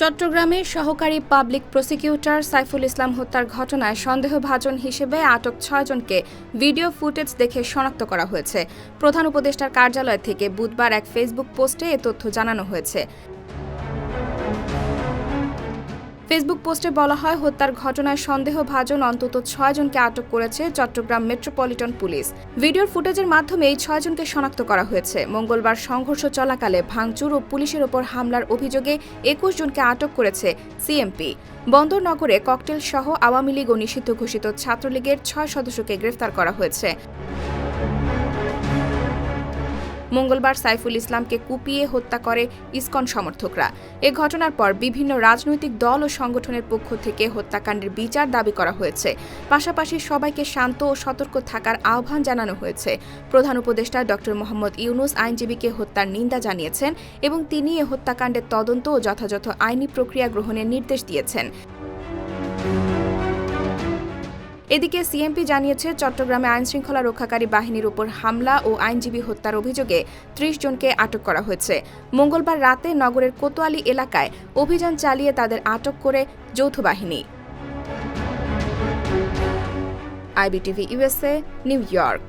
চট্টগ্রামে সহকারী public prosecutor Saiful Islam হত্যার ঘটনায় সন্দেহভাজন হিসেবে আটক ছয়জনকে ভিডিও ফুটেজ দেখে শনাক্ত করা হয়েছে। প্রধান উপদেষ্টার কার্যালয় থেকে বুধবার এক ফেসবুক পোস্টে এ তথ্য জানানো হয়েছে। ফেসবুক পোস্টে বলা হয়, হত্যার ঘটনায় সন্দেহভাজন অন্তত ছয়জনকে আটক করেছে চট্টগ্রাম মেট্রোপলিটন পুলিশ। ভিডিওর ফুটেজের মাধ্যমে এই ছয়জনকে শনাক্ত করা হয়েছে। মঙ্গলবার সংঘর্ষ চলাকালে ভাঙচুর ও পুলিশের ওপর হামলার অভিযোগে একুশ জনকে আটক করেছে সিএমপি। বন্দরনগরে ককটেল সহ আওয়ামী লীগ ও নিষিদ্ধ ঘোষিত ছাত্রলীগের ছয় সদস্যকে গ্রেফতার করা হয়েছে। মঙ্গলবার সাইফুল ইসলামকে কুপিয়ে হত্যা করে ইসকন সমর্থকরা। এ ঘটনার পর বিভিন্ন রাজনৈতিক দল ও সংগঠনের পক্ষ থেকে হত্যাকাণ্ডের বিচার দাবি করা হয়েছে। পাশাপাশি সবাইকে শান্ত ও সতর্ক থাকার আহ্বান জানানো হয়েছে। প্রধান উপদেষ্টা ড. মোহাম্মদ ইউনুস আইনজীবীকে হত্যার নিন্দা জানিয়েছেন এবং তিনি এ হত্যাকাণ্ডের তদন্ত ও যথাযথ আইনি প্রক্রিয়া গ্রহণের নির্দেশ দিয়েছেন। এদিকে সিএমপি জানিয়েছে, চট্টগ্রামে আইনশৃঙ্খলা রক্ষাকারী বাহিনীর উপর হামলা ও আইনজীবী হত্যার অভিযোগে ত্রিশ জনকে আটক করা হয়েছে। মঙ্গলবার রাতে নগরের কোতোয়ালি এলাকায় অভিযান চালিয়ে তাদের আটক করে যৌথ বাহিনী। IBTV USA New York.